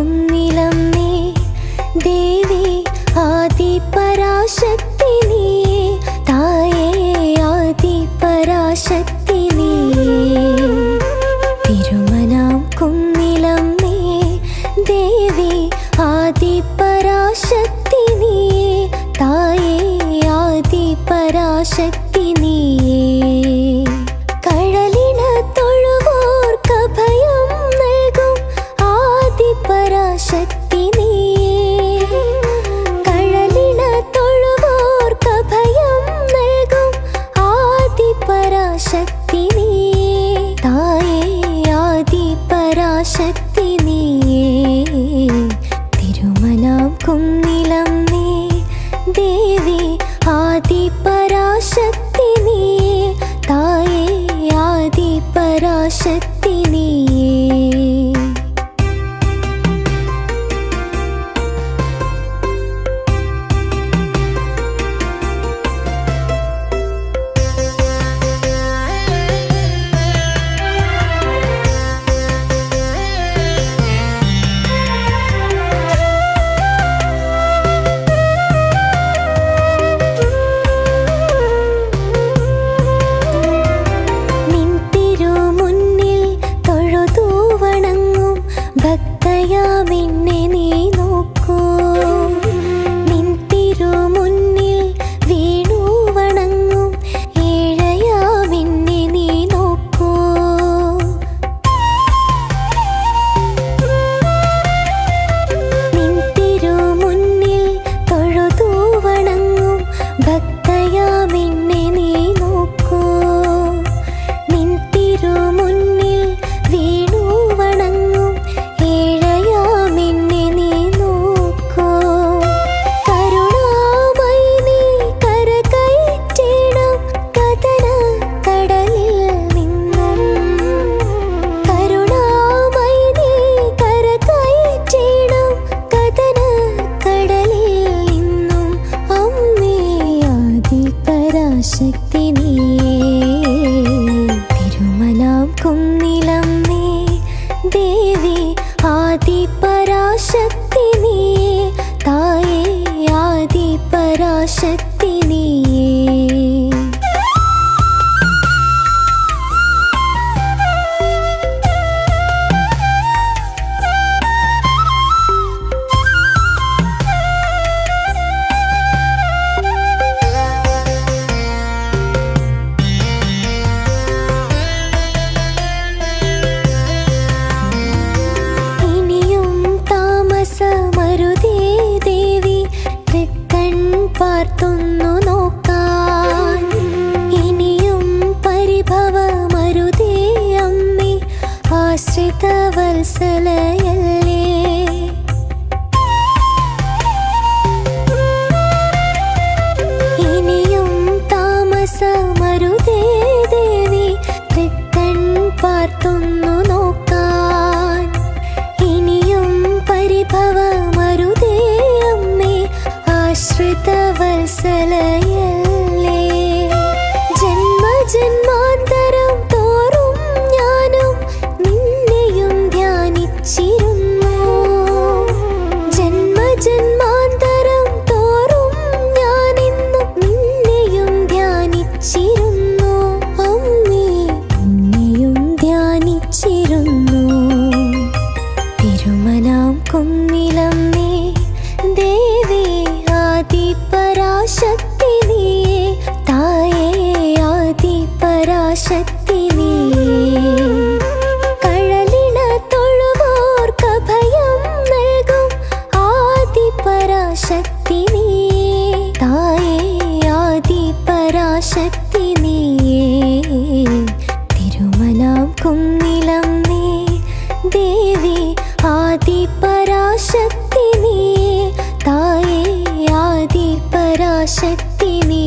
ഒന്നിലം നീ. ദേവി ആദി പരാശക്തി നീയേ തായേ ആദി പരാശക്തി നീയേ തിരുമനാം കുന്നിലം നീ. ദേവി ആദി പരാശക്തി നീയേ തായേ പരാശക്തി 深。明 आदि पराशक्ति കസലയല്ലേ ഇനിയും താമസമരുതേ ദേവി തൃക്കൺ പാർത്തുന്നു നോക്കാൻ. ഇനിയും പരിഭവമരുതേ അമ്മേ ആശ്രിത വത്സലയ പരാശക്തി നീ കഴലിന തൊഴുവോർക്കഭയം നൽകും ആദി പരാശക്തി തായേ ആദി പരാശക്തി തിരുമലാം കുന്നിലം നീ ദേവി ആദി പരാശക്തി തായേ ആദി പരാശക്തി നീ